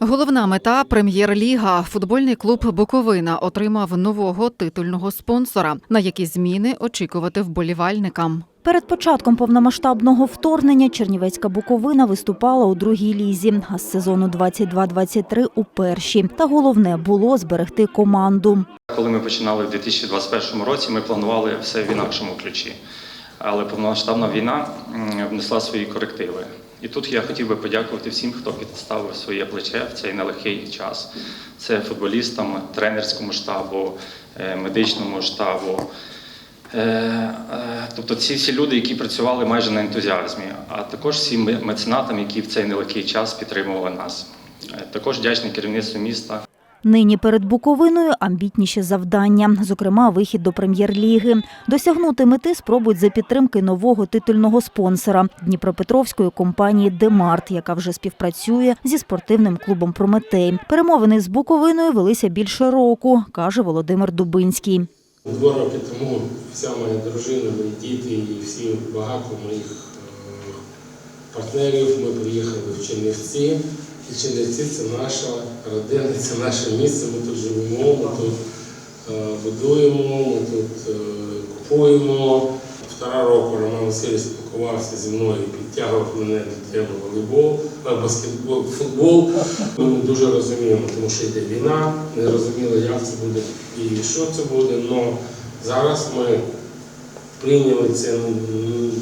Головна мета прем'єр-ліга. Футбольний клуб Буковина отримав нового титульного спонсора. На які зміни очікувати вболівальникам. Перед початком повномасштабного вторгнення Чернівецька Буковина виступала у другій лізі, а з сезону 22-23 у першій. Та головне було зберегти команду. Коли ми починали в 2021 році, ми планували все в інакшому ключі. Але повномасштабна війна внесла свої корективи. І тут я хотів би подякувати всім, хто підставив своє плече в цей нелегкий час. Це футболістам, тренерському штабу, е, медичному штабу. Е, е, Тобто ці всі люди, які працювали майже на ентузіазмі, а також всім меценатам, які в цей нелегкий час підтримували нас. Також вдячний керівництву міста. Нині перед Буковиною амбітніші завдання, зокрема, вихід до прем'єр-ліги. Досягнути мети спробують за підтримки нового титульного спонсора Дніпропетровської компанії Демарт, яка вже співпрацює зі спортивним клубом Прометей. Перемовини з Буковиною велися більше року, каже Володимир Дубинський. Два роки тому вся моя дружина, мої діти і всі багато моїх е, партнерів. Ми приїхали в Чернівці. І Чернівці це наша родина, це наше місце. Ми тут живемо, ми тут е, будуємо, ми тут е, купуємо. Півтора року Роман Васильович спілкувався зі мною і підтягував мене до теми волейбол, е, баскетбол, футбол. Ми не дуже розуміємо, тому що йде війна, не розуміли, як це буде і що це буде. Але зараз ми прийняли це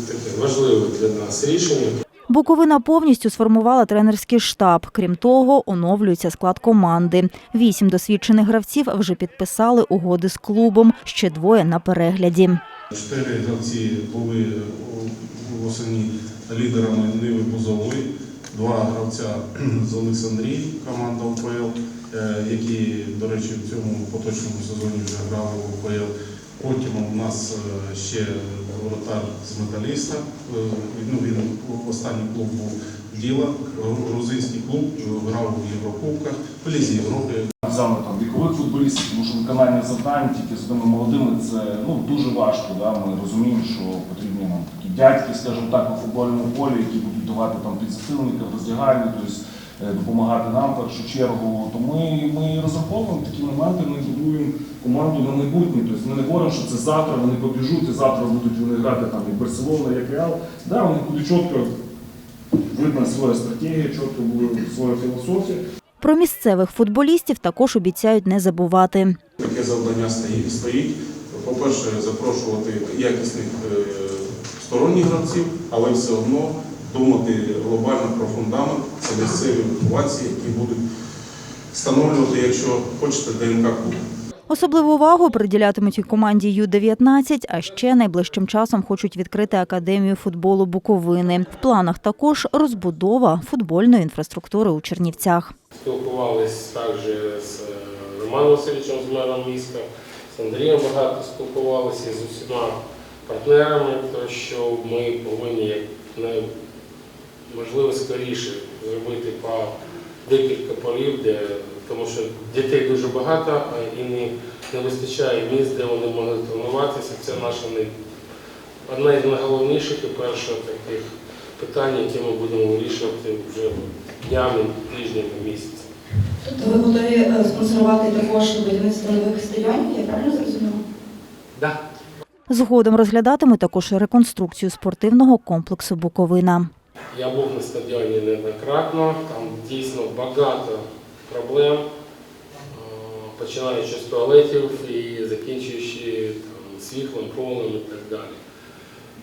таке важливе для нас рішення. Буковина повністю сформувала тренерський штаб. Крім того, оновлюється склад команди. Вісім досвідчених гравців вже підписали угоди з клубом. Ще двоє на перегляді. Чотири гравці були восені лідерами Ниви Бузової, два гравця з Олександрії, команда УПЛ, е, які, до речі, в цьому поточному сезоні вже грали в УПЛ. Потім у нас е, ще воротар з металіста. Е, Ну, він останній клуб був Діла, грузинський клуб, е, грав у Єврокубках, в Лізі Європи. Саме там вікових футболістів, тому що виконання завдань тільки з тими молодими це ну дуже важко. Да? Ми розуміємо, що потрібні нам такі дядьки, скажімо так, на футбольному полі, які будуть давати там підзасилника в роздягальні, тобто допомагати нам в першу чергу. То ми, ми розраховуємо такі моменти, ми будуємо команду на майбутнє. Тобто ми не говоримо, що це завтра вони побіжуть, і завтра будуть вони грати там і Барселона, як Реал. Да, вони буде чітко видна своя стратегія, чітко буде своя філософія. Про місцевих футболістів також обіцяють не забувати. Таке завдання стоїть. стоїть. По-перше, запрошувати якісних е, сторонніх гравців, але все одно думати глобально про фундамент. Це місцеві вихованці, які будуть встановлювати, якщо хочете, ДНК клубу. Особливу увагу приділятимуть і команді Ю-19, а ще найближчим часом хочуть відкрити академію футболу Буковини. В планах також розбудова футбольної інфраструктури у Чернівцях. Спілкувались також з е, Романом Васильовичем, з мером міста, з Андрієм багато спілкувалися з усіма партнерами, то що ми повинні як можливо скоріше зробити по декілька полів, де тому що дітей дуже багато а і не, не вистачає місць, де вони можуть тренуватися. Це наша най- одне з найголовніших і перших таких питань, які ми будемо вирішувати вже днями, тижнями, місяцями. Тобто ви готові е, спонсорувати також будівництво нових стадіонів, я правильно зрозуміла? Да. Згодом розглядатимуть також реконструкцію спортивного комплексу Буковина. Я був на стадіоні неоднократно, там дійсно багато проблем, е, починаючи з туалетів і закінчуючи там, світлом, полем і так далі.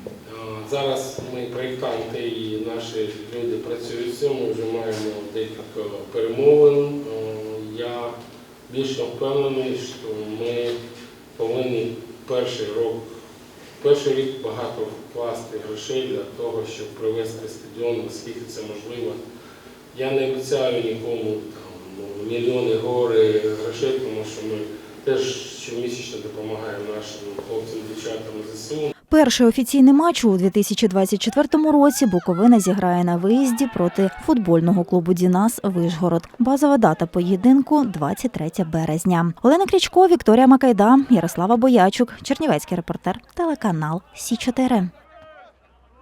Е, Зараз ми, проєктанти і наші люди працюють з цим, ми вже маємо декілька перемовин. Е, Я більше впевнений, що ми повинні перший рок Перший рік багато вкласти грошей для того, щоб привести стадіон, наскільки це можливо. Я не обіцяю нікому там, ну, мільйони гори грошей, тому що ми теж щомісячно допомагаємо нашим хлопцям, дівчатам. Перший офіційний матч у 2024 році Буковина зіграє на виїзді проти футбольного клубу Дінас Вишгород. Базова дата поєдинку 23 березня. Олена Крічко, Вікторія Макайда, Ярослава Боячук, Чернівецький репортер, телеканал Сі 4